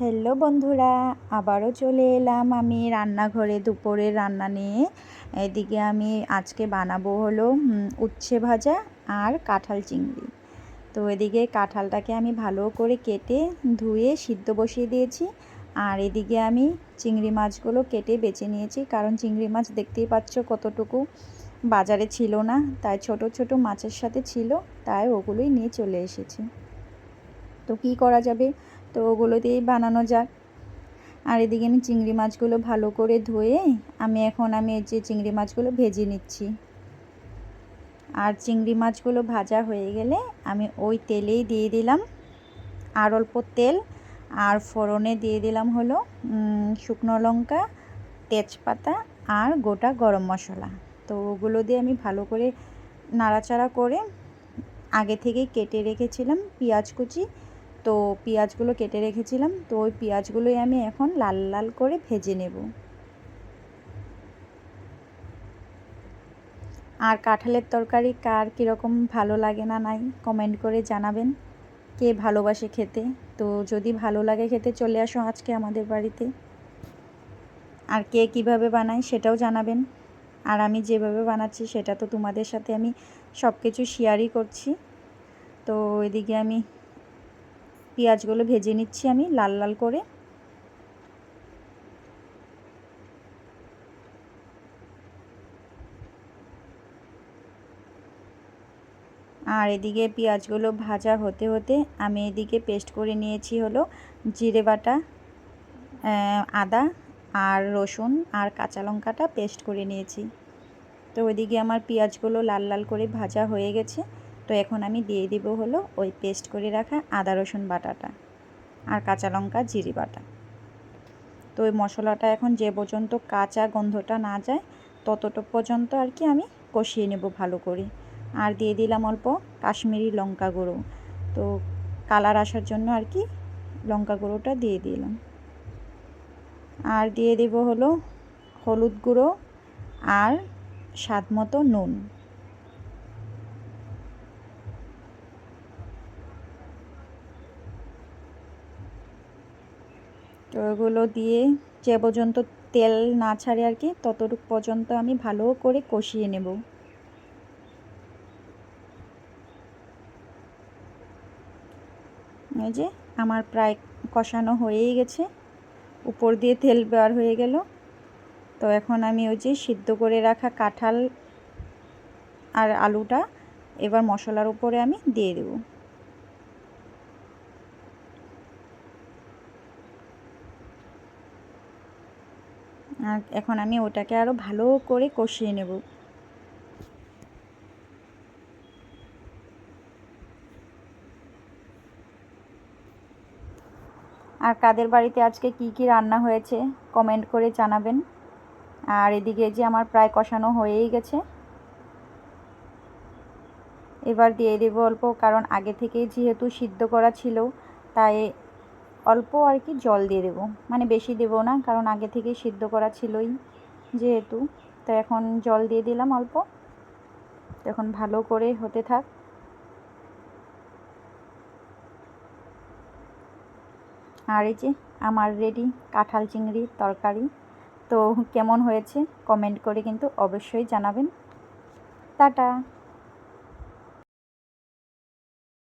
Hello বন্ধুরা, আবারও চলে এলাম আমি রান্নাঘরে দুপুরের রান্না নিয়ে। এদিকে আমি আজকে বানাবো হলো উচ্ছে ভাজা আর কাঁঠাল চিংড়ি। তো এদিকে কাঁঠালটাকে আমি ভালো করে কেটে ধুয়ে সিদ্ধ বসিয়ে দিয়েছি। আর এদিকে আমি চিংড়ি মাছগুলো কেটে বেছে নিয়েছি, কারণ চিংড়ি মাছ দেখতেই পাচ্ছ কতটুকু বাজারে ছিল না। তাই ছোট ছোট মাছের সাথে ছিল, তাই ওগুলোই নিয়ে চলে এসেছি। তো কি করা যাবে? তো ওগুলো দিয়েই বানানো যাক। আর এদিকে আমি চিংড়ি মাছগুলো ভালো করে ধুয়ে আমি এখন আমি এই যে চিংড়ি মাছগুলো ভেজে নিচ্ছি। আর চিংড়ি মাছগুলো ভাজা হয়ে গেলে আমি ওই তেলেই দিয়ে দিলাম। আর অল্প তেল আর ফোড়নে দিয়ে দিলাম হলো শুকনো লঙ্কা, তেজপাতা আর গোটা গরম মশলা। তো ওগুলো দিয়ে আমি ভালো করে নাড়াচাড়া করে আগে থেকেই কেটে রেখেছিলাম পেঁয়াজ কুচি তো পেঁয়াজগুলো কেটে রেখেছিলাম, তো ওই পেঁয়াজগুলোই আমি এখন লাল লাল করে ভেজে নেব। আর কাঁঠালের তরকারি কার কীরকম ভালো লাগে না নাই, কমেন্ট করে জানাবেন কে ভালোবাসে খেতে। তো যদি ভালো লাগে খেতে চলে আসো আজকে আমাদের বাড়িতে। আর কে কীভাবে বানায় সেটাও জানাবেন। আর আমি যেভাবে বানাচ্ছি সেটা তো তোমাদের সাথে আমি সব কিছু শেয়ারই করছি। তো এদিকে আমি পেঁয়াজগুলো ভেজে নিচ্ছি আমি লাল লাল করে। আর এদিকে পেঁয়াজগুলো ভাজা হতে হতে আমি এদিকে পেস্ট করে নিয়েছি হলো জিরে বাটা আদা আর রসুন আর কাঁচা লঙ্কাটা পেস্ট করে নিয়েছি। তো ওইদিকে আমার পেঁয়াজগুলো লাল লাল করে ভাজা হয়ে গেছে। তো এখন আমি দিয়ে দিব হলো ওই পেস্ট করে রাখা আদা, রসুন বাটাটা আর কাঁচা লঙ্কা, জিরি বাটা। তো ওই মশলাটা এখন যে পর্যন্ত কাঁচা গন্ধটা না যায়, ততটুক পর্যন্ত আর কি আমি কষিয়ে নেব ভালো করে। আর দিয়ে দিলাম অল্প কাশ্মীরি লঙ্কা গুঁড়ো। তো কালার আসার জন্য আর কি লঙ্কা গুঁড়োটা দিয়ে দিলাম। আর দিয়ে দেব হলো হলুদ গুঁড়ো আর স্বাদ মতো নুন। তো এগুলো দিয়ে যে পর্যন্ত তেল না ছাড়ে আর কি, ততটুক পর্যন্ত আমি ভালো করে কষিয়ে নেব। এই যে আমার প্রায় কষানো হয়েই গেছে। উপর দিয়ে তেল বার হয়ে গেল। তো এখন আমি ওই যে সিদ্ধ করে রাখা কাঁঠাল আর আলুটা এবার মশলার উপরে আমি দিয়ে দেবো। এখন আমি ওটাকে আরও ভালো করে কষিয়ে নেব। আর কাদের বাড়িতে আজকে কি কি রান্না হয়েছে কমেন্ট করে জানাবেন। আর এদিকে যে আমার প্রায় কষানো হয়েই গেছে। এবার দিয়ে দেব অল্প, কারণ আগে থেকেই যেহেতু সিদ্ধ করা ছিল, তাই অল্প আর কি জল দিয়ে দেবো। মানে বেশি দেব না, কারণ আগে থেকেই সিদ্ধ করা ছিলই যেহেতু। তো এখন জল দিয়ে দিলাম অল্প। এখন ভালো করে হতে থাক। আর এই যে আমার রেডি কাঁঠাল চিংড়ি তরকারি। তো কেমন হয়েছে কমেন্ট করে কিন্তু অবশ্যই জানাবেন। টাটা।